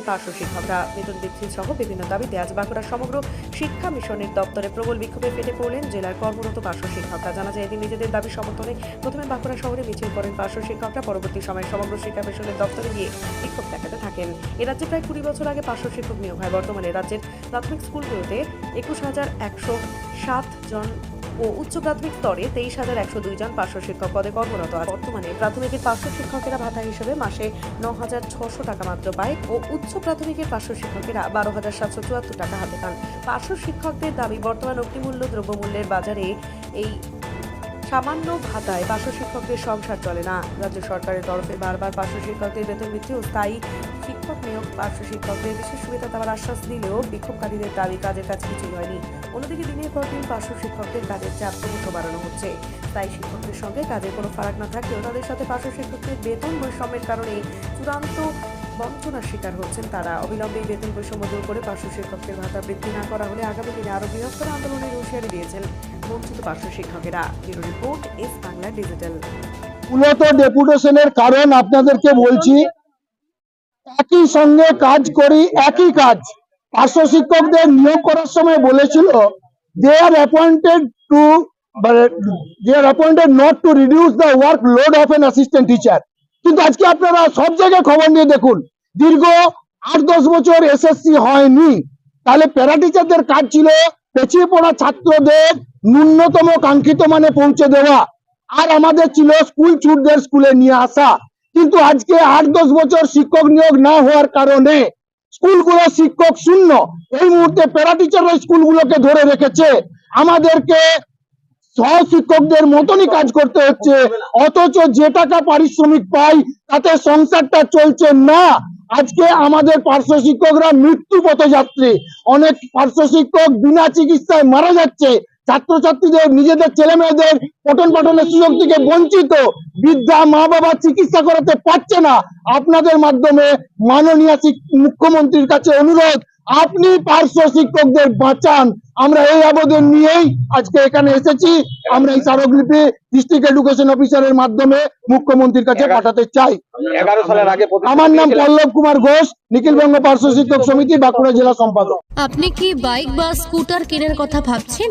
শিক্ষকের পার্শ্ব শিক্ষকরা বেতন বৃদ্ধি সহ বিভিন্ন দাবিতে আজ বাঁকুড়া সমগ্র শিক্ষা মিশনের দপ্তরে প্রবল বিক্ষোভে ফেটে পড়লেন জেলার কর্মরত পার্শ্ব শিক্ষকরা। জানা যায়, এদিন নিজেদের দাবি সমর্থনে প্রথমে বাঁকুড়া শহরে মিছিল করেন পার্শ্ব শিক্ষকরা। পরবর্তী সময়ে সমগ্র শিক্ষা মিশনের দপ্তরে গিয়ে বিক্ষোভ দেখাতে থাকেন। এ রাজ্যে প্রায় কুড়ি বছর আগে পার্শ্ব শিক্ষক নিয়োগ হয়। বর্তমানে রাজ্যের প্রাথমিক স্কুলগুলোতে একুশ হাজার একশো সাত জন ও উচ্চ প্রাথমিক স্তরে তেইশ হাজার একশো দুই জন পার্শ্ব শিক্ষক পদে কর্মরত আছে। বর্তমানে প্রাথমিকের পার্শ্ব শিক্ষকেরা ভাতা হিসেবে মাসে ন হাজার ছশো টাকা মাত্র পায় ও উচ্চ প্রাথমিকের পার্শ্ব শিক্ষকেরা বারো হাজার সাতশো চুয়াত্তর টাকা হাতে পান। পার্শ্ব শিক্ষকদের দাবি, বর্তমান অগ্নিমূল্য দ্রব্যমূল্যের বাজারে এই সামান্য ভাতায় পার্শ্ব শিক্ষকদের সংসার চলে না। রাজ্য সরকারের তরফে বারবার পার্শ্ব শিক্ষকদের বেতন বৃদ্ধি ও স্থায়ী শিক্ষক নিয়োগ, পার্শ্ব শিক্ষকদের বিশেষ সুবিধা দেওয়ার আশ্বাস দিলেও বিক্ষোভকারীদের দাবি, কাজের কাছে কিছুই হয়নি। অন্যদিকে দিনের পর দিন পার্শ্ব শিক্ষকদের কাজের চাপ ক্রমশ বাড়ানো হচ্ছে। স্থায়ী শিক্ষকদের সঙ্গে কাজে কোনো ফারাক না থাকলেও তাদের সাথে পার্শ্ব শিক্ষকদের বেতন বৈষম্যের কারণে চূড়ান্ত বঞ্চনার শিকার হচ্ছেন তারা। অবিলম্বে বেতন বৈষম্য দূর করে পার্শ্ব শিক্ষকদের ভাতা বৃদ্ধি না করা হলে আগামী দিনে আরও বৃহত্তর আন্দোলনের হুঁশিয়ারি দিয়েছেন বঞ্চিত পার্শ্ব শিক্ষকেরা। Bureau report, S Bangla digital. মূলত ডেপুটেশনের কারণ আপনাদেরকে বলছি একই সঙ্গে কাজ করি, একই কাজ। পার্শ্ব শিক্ষকদের নিয়োগ করার সময় বলেছিল they are appointed to they are appointed not to reduce the work load of an assistant teacher কিন্তু আজকে আপনারা সব জায়গায় খবর নিয়ে দেখুন, দীর্ঘ আট দশ বছর এসএসসি হয়নি। তাহলে প্যারা টিচারদের কাজ ছিল পেছিয়ে পড়া ছাত্রদের ন্যূনতম কাঙ্ক্ষিত মানে পৌঁছে দেওয়া। আর আমাদের ছিল স্কুল ছুটদের স্কুলে নিয়ে আসা। কিন্তু আজকে আট দশ বছর শিক্ষক নিয়োগ না হওয়ার কারণে স্কুলগুলো শিক্ষক শূন্য। এই মুহূর্তে প্যারা টিচাররা স্কুলগুলোকে ধরে রেখেছে। আমাদেরকে সহ শিক্ষকদের মতনই কাজ করতে হচ্ছে। অথচ যে টাকা পারিশ্রমিক পাই, তাতে সংসারটা চলছে না। আজকে আমাদের পার্শ্ব শিক্ষকরা মৃত্যু পথযাত্রী। অনেক পার্শ্ব শিক্ষক বিনা চিকিৎসায় মারা যাচ্ছে। ছাত্রছাত্রীদের নিজেদের ছেলে মেয়েদের পঠন পাঠনের সুযোগ থেকে বঞ্চিত। বৃদ্ধা মা বাবা চিকিৎসা করাতে পারছে না। আপনাদের মাধ্যমে মাননীয় মুখ্যমন্ত্রীর কাছে অনুরোধ আপনি পার্শ্ব শিক্ষকদের বাঁচান। আমরা এই আবেদন নিয়েই আজকে এখানে এসেছি। আমরা এই স্মারকলিপি ডিস্ট্রিক্ট এডুকেশন অফিসারের মাধ্যমে মুখ্যমন্ত্রীর কাছে পাঠাতে চাই। আমার নাম পল্লব কুমার ঘোষ নিখিলবঙ্গ পার্শ্ব শিক্ষক সমিতি বাঁকুড়া জেলা সম্পাদক। আপনি কি বাইক বা স্কুটার কেনার কথা ভাবছেন?